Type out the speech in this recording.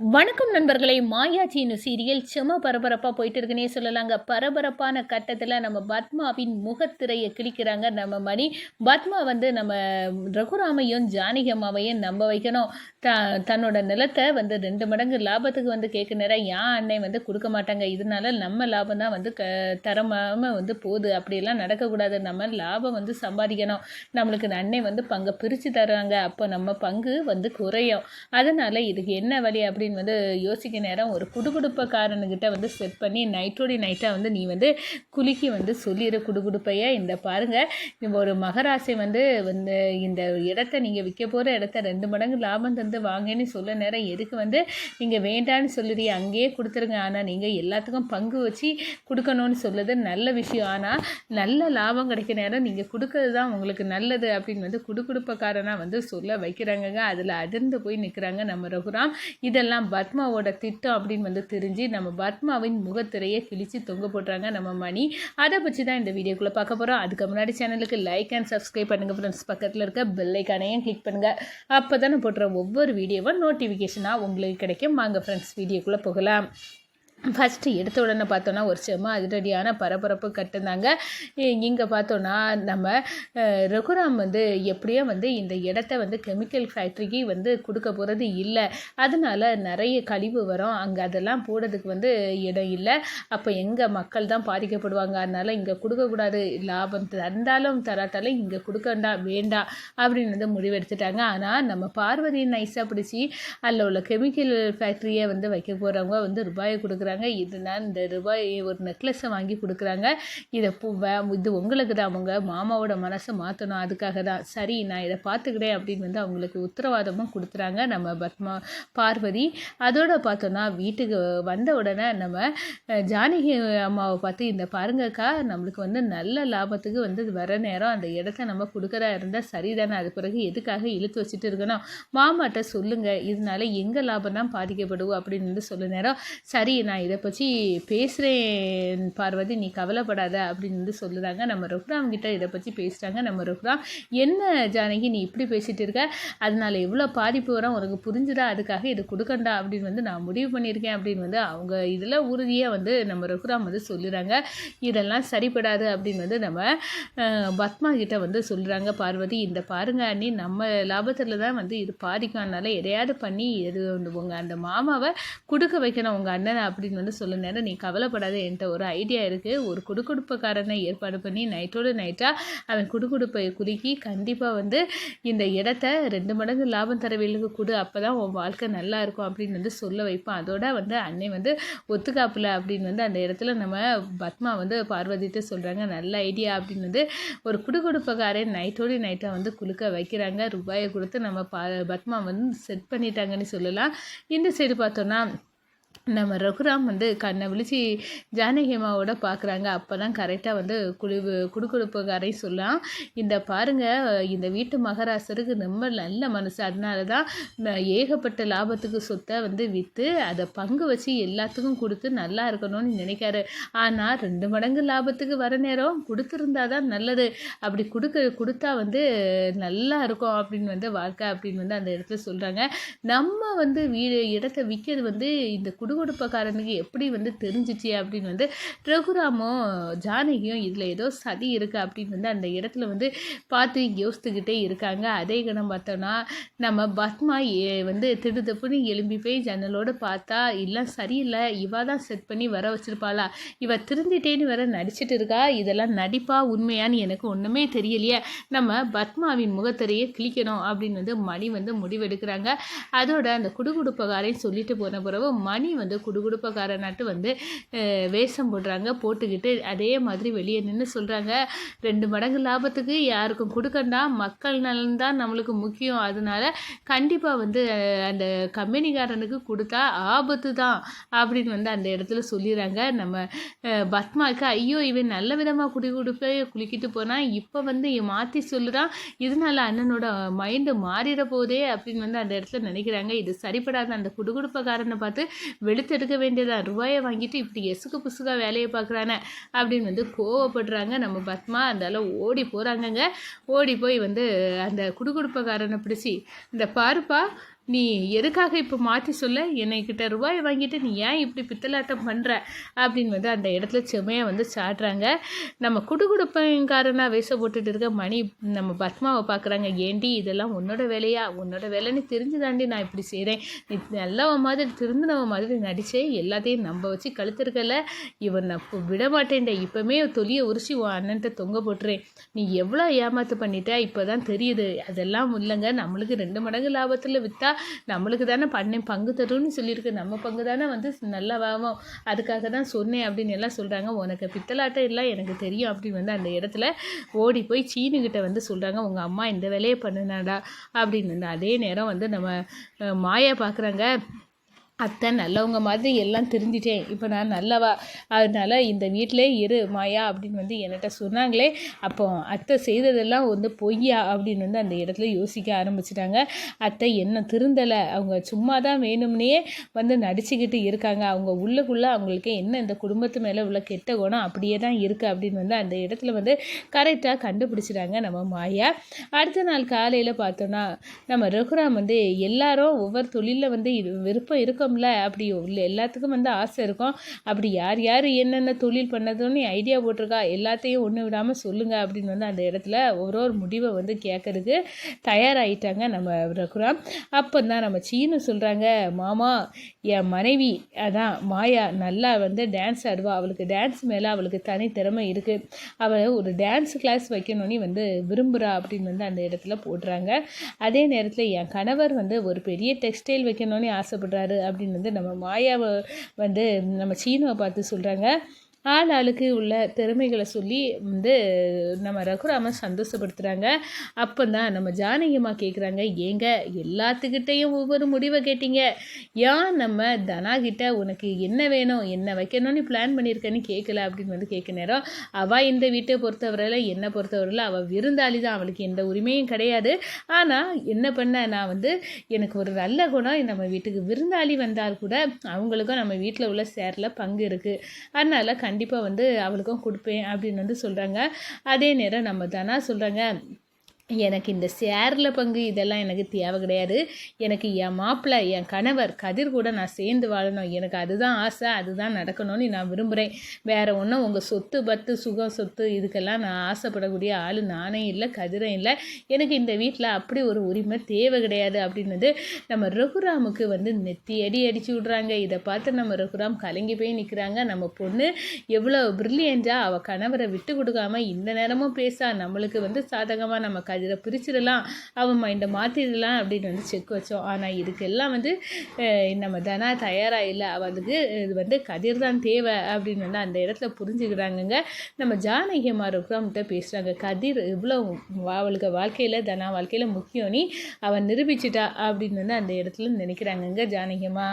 வணக்கம் நண்பர்களே மாயாச்சின்னு சீரியல் செம பரபரப்பாக போயிட்டு இருக்குன்னே சொல்லலாங்க. பரபரப்பான கட்டத்தில் நம்ம பத்மாவின் முகத்திரையை கிழிக்கிறாங்க நம்ம மணி. பத்மா வந்து நம்ம ரகுராமையும் ஜானகி அம்மாவையும் நம்ப வைக்கணும். த தன்னோட நிலத்தை வந்து ரெண்டு மடங்கு லாபத்துக்கு வந்து கேட்க நேரம் ஏன் அன்னை வந்து கொடுக்க மாட்டாங்க? இதனால நம்ம லாபம் தான் வந்து க தரமாமல் வந்து போகுது. அப்படியெல்லாம் நடக்கக்கூடாது. நம்ம லாபம் வந்து சம்பாதிக்கணும். நம்மளுக்கு அன்னை வந்து பங்கை பிரித்து தராங்க. அப்போ நம்ம பங்கு வந்து குறையும். அதனால் இதுக்கு என்ன வழி? அப்படி அப்படின்னு வந்து யோசிக்க நேரம் ஒரு குடுகுடுப்பக்காரனுக்கிட்ட வந்து செட் பண்ணி நைட்டோடி நைட்டாக வந்து நீ வந்து குலுக்கி வந்து சொல்லிடு குடுகுடுப்பையா. இந்த பாருங்கள் ஒரு மகராசி வந்து வந்து இந்த இடத்த நீங்கள் விற்க போகிற இடத்த ரெண்டு மடங்கு லாபம் தந்து வாங்கன்னு சொல்ல நேரம் எதுக்கு வந்து நீங்கள் வேண்டான்னு சொல்லுறீ அங்கேயே கொடுத்துருங்க. ஆனால் நீங்கள் எல்லாத்துக்கும் பங்கு வச்சு கொடுக்கணும்னு சொல்லுது நல்ல விஷயம். ஆனால் நல்ல லாபம் கிடைக்க நேரம் நீங்கள் கொடுக்கறது தான் உங்களுக்கு நல்லது அப்படின்னு வந்து குடுகுடுப்பக்காரனாக வந்து சொல்ல வைக்கிறாங்கங்க. அதில் அதிர்ந்து போய் நிற்கிறாங்க நம்ம ரகுராம். இதெல்லாம் பத்மாவோட திட்டம் அப்படின்னு வந்து தெரிஞ்சு நம்ம பத்மாவின் முகத்திரையை கிழிச்சு தொங்க போடுறாங்க நம்ம மணி. அதை பற்றி தான் இந்த வீடியோக்குள்ளே பார்க்க போகிறோம் அதுக்கு முன்னாடி சேனலுக்கு லைக் அண்ட் சப்ஸ்கிரைப் பண்ணுங்கள் ஃப்ரெண்ட்ஸ் பக்கத்தில் இருக்க பெல்லைக்கானையும் கிளிக் பண்ணுங்கள் அப்போ தான் போடுற ஒவ்வொரு வீடியோவும் நோட்டிஃபிகேஷனாக உங்களுக்கு கிடைக்கும். வாங்க ஃப்ரெண்ட்ஸ் வீடியோக்குள்ளே போகலாம். ஃபஸ்ட்டு எடுத்த உடனே பார்த்தோன்னா ஒரு செம்ம அதிரடியான பரபரப்பு கட்டுனாங்க. இங்கே பார்த்தோன்னா நம்ம ரகுராம் வந்து எப்படியோ வந்து இந்த இடத்த வந்து கெமிக்கல் ஃபேக்ட்ரிக்கு வந்து கொடுக்க போகிறது இல்லை. அதனால நிறைய கழிவு வரும். அங்கே அதெல்லாம் போடுறதுக்கு வந்து இடம் இல்லை. அப்போ எங்கள் மக்கள் தான் பாதிக்கப்படுவாங்க. அதனால் இங்கே கொடுக்கக்கூடாது லாபம் தந்தாலும் தராட்டாலும் இங்கே கொடுக்கண்டா வேண்டாம் அப்படின்னு வந்து முடிவெடுத்துட்டாங்க. ஆனால் நம்ம பார்வதி நைஸாக பிடிச்சி அதில் உள்ள கெமிக்கல் ஃபேக்ட்ரியை வந்து வைக்க போகிறவங்க வந்து ரூபாயை கொடுக்குறாங்க. இதுனா இந்த ரூபாய் ஒரு நெக்லஸை வாங்கி கொடுக்குறாங்க. இதை இது உங்களுக்கு தான் அவங்க மாமாவோட மனசை மாற்றணும் அதுக்காக தான். சரி நான் இதை பார்த்துக்கிறேன் அப்படின்னு வந்து அவங்களுக்கு உத்தரவாதமும் கொடுத்துறாங்க நம்ம பத்மா பார்வதி. அதோட பார்த்தோன்னா வீட்டுக்கு வந்த உடனே நம்ம ஜானகி அம்மாவை பார்த்து இந்த பாருங்கக்கா நம்மளுக்கு வந்து நல்ல லாபத்துக்கு வந்து வர நேரம். அந்த இடத்த நம்ம கொடுக்குறா இருந்தால் சரிதானே. அது பிறகு எதுக்காக இழுத்து வச்சுட்டு இருக்கணும்? மாமாட்ட சொல்லுங்கள் இதனால எங்கள் லாபம் தான் பாதிக்கப்படுவோம் அப்படின்னு வந்து சொல்ல நேரம். சரி நான் இதை பற்றி பேசுகிறேன் பார்வதி நீ கவலைப்படாத அப்படின்னு வந்து சொல்லுறாங்க. நம்ம ரகுராம் கிட்ட இதை பற்றி பேசுகிறாங்க நம்ம ரகுராம் என்ன ஜானகி நீ இப்படி பேசிட்டு இருக்க? அதனால் எவ்வளோ பாதிப்பு வரும்? உனக்கு புரிஞ்சுதா? அதுக்காக இது கொடுக்கண்டா? அப்படின்னு வந்து நான் முடிவு பண்ணியிருக்கேன் அப்படின்னு வந்து அவங்க இதில் உறுதியாக வந்து நம்ம ரகுராம் வந்து சொல்லுறாங்க இதெல்லாம் சரிப்படாது அப்படின்னு வந்து நம்ம பத்மா கிட்ட வந்து சொல்கிறாங்க பார்வதி. இந்த பாருங்க அண்ணி நம்ம லாபத்தில் தான் வந்து இது பாதிக்கும். அதனால் எதையாவது பண்ணி எது வந்து உங்கள் அந்த மாமாவை கொடுக்க வைக்கணும் உங்கள் அண்ணனை அப்படி அப்படின்னு வந்து சொல்ல நேரம் நீ கவலைப்படாத என்கிட்ட ஒரு ஐடியா இருக்குது ஒரு குடுக்குடுப்பக்காரனை ஏற்பாடு பண்ணி நைட்டோட நைட்டாக அவன் குடுக்குடுப்பை குலுக்கி கண்டிப்பாக வந்து இந்த இடத்த ரெண்டு மடங்கு லாபம் தரவேலுக்கு கொடு. அப்போ தான் உன் வாழ்க்கை நல்லா இருக்கும் அப்படின்னு வந்து சொல்ல வைப்பான். அதோட வந்து அன்னை வந்து ஒத்துக்காப்பில் அப்படின்னு வந்து அந்த இடத்துல நம்ம பத்மா வந்து பார்வதிட்டு சொல்கிறாங்க நல்ல ஐடியா அப்படின்னு வந்து ஒரு குடுகுடுப்பக்காரன் நைட்டோடு நைட்டாக வந்து குலுக்க வைக்கிறாங்க. ரூபாயை கொடுத்து நம்ம பா பத்மா வந்து செட் பண்ணிட்டாங்கன்னு சொல்லலாம். இந்த சைடு பார்த்தோன்னா நம்ம ரகுராம் வந்து கண்ணை விழிச்சு ஜானகி அம்மாவோட பார்க்குறாங்க அப்போ தான் கரெக்டாக வந்து குழு குடுகுடுப்புக்காரை சொல்லலாம். இந்த பாருங்க இந்த வீட்டு மகாராசருக்கு ரொம்ப நல்ல மனசு. அதனால தான் ஏகப்பட்ட லாபத்துக்கு சொத்தை வந்து விற்று அதை பங்கு வச்சு எல்லாத்துக்கும் கொடுத்து நல்லா இருக்கணும்னு நினைக்காரு. ஆனால் ரெண்டு மடங்கு லாபத்துக்கு வர நேரம் கொடுத்துருந்தா தான் நல்லது. அப்படி கொடுக்க கொடுத்தா வந்து நல்லா இருக்கும் அப்படின்னு வந்து வாழ்க்கை அப்படின்னு வந்து அந்த இடத்துல சொல்கிறாங்க நம்ம வந்து வீடு இடத்த விற்கிறது வந்து இந்த குடு குடுகுடுப்பக்காரனுக்கு எப்படி வந்து தெரிஞ்சிச்சு அப்படின்னு வந்து ரகுராமும் ஜானகியும் இதில் ஏதோ சதி இருக்குது அப்படின்னு வந்து அந்த இடத்துல வந்து பார்த்து யோசித்துக்கிட்டே இருக்காங்க. அதே கணம் பார்த்தோன்னா நம்ம பத்மா ஏ- வந்து திடுதப்புன்னு எலும்பி போய் ஜன்னலோடு பார்த்தா இல்லை சரியில்லை. இவா தான் செட் பண்ணி வர வச்சுருப்பாளா. இவ திருந்திட்டேன்னு வர நடிச்சிட்டு இருக்கா. இதெல்லாம் நடிப்பா உண்மையான்னு எனக்கு ஒன்றுமே தெரியலையே. நம்ம பத்மாவின் முகத்திரையே கிழிக்கணும். அப்படின்னு வந்து மணி வந்து முடிவெடுக்கிறாங்க. அதோட அந்த குடுகுடுப்பகாரையும் சொல்லிட்டு போன பிறகு மணி வந்து வந்து குடுகுடுப்பக்காரனாட்டு வந்து வேஷம் போடுறாங்க போட்டுக்கிட்டு அதே மாதிரி வெளியே நின்று சொல்கிறாங்க ரெண்டு மடங்கு லாபத்துக்கு யாருக்கும் கொடுக்கண்டா மக்கள் நலன் தான் நம்மளுக்கு முக்கியம். அதனால கண்டிப்பாக வந்து அந்த கம்பெனிக்காரனுக்கு கொடுத்தா ஆபத்து தான் அப்படின்னு வந்து அந்த இடத்துல சொல்லிடுறாங்க. நம்ம பத்மாவுக்கு ஐயோ இவன் நல்ல விதமாக குடிகுடுப்பே குளிக்கிட்டு போனால் இப்போ வந்து மாற்றி சொல்லுறான். இதனால அண்ணனோட மைண்டு மாறிட போதே அப்படின்னு வந்து அந்த இடத்துல நினைக்கிறாங்க. இது சரிப்படாத அந்த குடுகுடுப்பக்காரனை பார்த்து வெளுத்தெடுக்க வேண்டியதா? ரூபாயை வாங்கிட்டு இப்படி எசுக்கு புசுக்கா வேலையை பார்க்குறானே அப்படின்னு வந்து கோவப்படுறாங்க. நம்ம பத்மா அந்தால ஓடி போகிறாங்கங்க ஓடி போய் வந்து அந்த குடுகுடுப்பக்காரனை பிடிச்சி இந்த பாருப்பா நீ எதுக்காக இப்போ மாற்றி சொல்ல? என்னைக்கிட்ட ரூபாய் வாங்கிட்டு நீ ஏன் இப்படி பித்தலாட்டம் பண்ணுற அப்படின்னு வந்து அந்த இடத்துல செம்மையாக வந்து சாடுறாங்க. நம்ம குடுகுடுப்பங்காரனாக வேஷம் போட்டுட்டு இருக்க மணி நம்ம பத்மாவை பார்க்குறாங்க ஏண்டி இதெல்லாம் உன்னோட வேலையா? உன்னோட வேலைன்னு தெரிஞ்சு தாண்டி நான் இப்படி செய்கிறேன் நீ நல்லவ மாதிரி திருந்தினவ மாதிரி நடிச்சே எல்லாத்தையும் நம்ப வச்சு கழுத்துருக்கல. இவன் நான் இப்போ விட மாட்டேன்டா இப்போமே தொலியை உரிச்சு உன் அண்ணன்ட்ட தொங்க போட்டுறேன். நீ எவ்வளோ ஏமாத்து பண்ணிட்ட? இப்போ தான் தெரியுது. அதெல்லாம் இல்லைங்க. நம்மளுக்கு ரெண்டு மடங்கு லாபத்தில் விற்றா நம்மளுக்கு தானே பண்ணேன் பங்கு தரும்னு சொல்லியிருக்கு. நம்ம பங்கு தானே வந்து நல்லா அதுக்காக தான் சொன்னேன் அப்படின்னு எல்லாம் சொல்கிறாங்க உனக்கு பித்தலாட்டம் எல்லாம் எனக்கு தெரியும் அப்படின்னு வந்து அந்த இடத்துல ஓடி போய் சீனுக்கிட்ட வந்து சொல்கிறாங்க உங்கள் அம்மா இந்த வேலையை பண்ணுனாடா அப்படின்னு. வந்து அதே நேரம் வந்து நம்ம மாயை மாயா பார்க்குறாங்க. அத்தை நல்லவங்க மாதிரி எல்லாம் தெரிஞ்சிட்டேன். இப்போ நான் நல்லவா? அதனால் இந்த வீட்டிலே இரு மாயா அப்படின்னு வந்து என்கிட்ட சொன்னாங்களே. அப்போ அத்தை செய்ததெல்லாம் வந்து பொய்யா அப்படின்னு வந்து அந்த இடத்துல யோசிக்க ஆரம்பிச்சிட்டாங்க. அத்தை என்ன திருந்தலை? அவங்க சும்மா தான் வேணும்னே வந்து நடிச்சுக்கிட்டு இருக்காங்க. அவங்க உள்ளுக்குள்ளே அவங்களுக்கு என்ன இந்த குடும்பத்து மேலே உள்ள கெட்ட குணம் அப்படியே தான் இருக்குது அப்படின்னு வந்து அந்த இடத்துல வந்து கரெக்டாக கண்டுபிடிச்சிட்டாங்க நம்ம மாயா. அடுத்த நாள் காலையில் பார்த்தோன்னா நம்ம ரகுராம் வந்து எல்லாரும் ஒவ்வொரு தொழிலில் வந்து விருப்பம் இருக்க இருக்கோம்ல? அப்படி உள்ள எல்லாத்துக்கும் வந்து ஆசை இருக்கும். அப்படி யார் யார் என்னென்ன தொழில் பண்ணதுன்னு ஐடியா போட்டிருக்கா? எல்லாத்தையும் ஒன்று விடாமல் சொல்லுங்கள் அப்படின்னு வந்து அந்த இடத்துல ஒரு ஒரு முடிவை வந்து கேட்கறதுக்கு தயாராகிட்டாங்க நம்ம ரகுராம். அப்போ தான் நம்ம சீனு சொல்கிறாங்க மாமா என் மனைவி அதான் மாயா நல்லா வந்து டான்ஸ் ஆடுவா. அவளுக்கு டான்ஸ் மேலே அவளுக்கு தனித்திறமை இருக்குது அவளை ஒரு டான்ஸ் கிளாஸ் வைக்கணும்னு வந்து விரும்புகிறா அப்படின்னு வந்து அந்த இடத்துல போடுறாங்க. அதே நேரத்தில் என் கணவர் வந்து ஒரு பெரிய டெக்ஸ்டைல் வைக்கணும்னு ஆசைப்படுறாரு. அப்படின்னு வந்து நம்ம மாயாவை வந்து நம்ம சீனுவை பார்த்து சொல்கிறாங்க ஆள் ஆளுக்கு உள்ள திறமைகளை சொல்லி வந்து நம்ம ரகுராம சந்தோஷப்படுத்துகிறாங்க அப்போ தான் நம்ம ஜானகியம்மா கேட்குறாங்க ஏங்க எல்லாத்துக்கிட்டேயும் ஒவ்வொரு முடிவை கேட்டீங்க. ஏன் நம்ம தனா கிட்ட உனக்கு என்ன வேணும் என்ன வைக்கணும்னு பிளான் பண்ணியிருக்கேன்னு கேட்கல அப்படின்னு வந்து கேட்க நேரம். அவள் இந்த வீட்டை பொறுத்தவரையில் என்னை பொறுத்தவரையில் அவள் விருந்தாளி தான். அவளுக்கு எந்த உரிமையும் கிடையாது. ஆனால் என்ன பண்ண நான் வந்து எனக்கு ஒரு நல்ல குணம். நம்ம வீட்டுக்கு விருந்தாளி வந்தால் கூட அவங்களுக்கும் நம்ம வீட்டில் உள்ள சேரில் பங்கு இருக்குது அதனால் கண்டிப்பாக வந்து அவளுக்கும் கொடுப்பேன் அப்படின்னு வந்து சொல்கிறாங்க அதே நேரம் நம்ம தானா சொல்கிறாங்க எனக்கு இந்த சேரில் பங்கு இதெல்லாம் எனக்கு தேவை கிடையாது. எனக்கு என் மாப்பிள்ளை என் கணவர் கதிர் கூட நான் சேர்ந்து வாழணும். எனக்கு அதுதான் ஆசை அதுதான் நடக்கணும்னு நான் விரும்புகிறேன் வேறு ஒன்றும் உங்கள் சொத்து பத்து சுகம் சொத்து இதுக்கெல்லாம் நான் ஆசைப்படக்கூடிய ஆள் நானே இல்லை கதிரும் இல்லை. எனக்கு இந்த வீட்டில் அப்படி ஒரு உரிமை தேவை கிடையாது அப்படின்னது நம்ம ரகுராமுக்கு வந்து நெத்தி அடி அடிச்சு விட்றாங்க. இதை பார்த்து நம்ம ரகுராம் கலங்கி போய் நிற்கிறாங்க நம்ம பொண்ணு எவ்வளோ ப்ரில்லியண்ட்டாக அவள் கணவரை விட்டு கொடுக்காம இந்த நேரமும் பேசா. நம்மளுக்கு வந்து சாதகமாக நம்ம அதில் பிரிச்சிடலாம் அவன் மைண்டை மாற்றிடலாம் அப்படின்னு வந்து செக் வச்சோம். ஆனால் இதுக்கெல்லாம் வந்து நம்ம தனா தயாராக இல்லை. அவளுக்கு இது வந்து கதிர் தான் தேவை அப்படின்னு வந்து அந்த இடத்துல புரிஞ்சுக்கிறாங்கங்க. நம்ம ஜானகியம்மா ருக்ராம்கிட்ட பேசுகிறாங்க கதிர் இவ்வளோ அவளுக்கு வாழ்க்கையில் தனா வாழ்க்கையில் முக்கியம். நீ அவன் நிரூபிச்சிட்டா அப்படின்னு வந்து அந்த இடத்துல நினைக்கிறாங்கங்க ஜானகியம்மா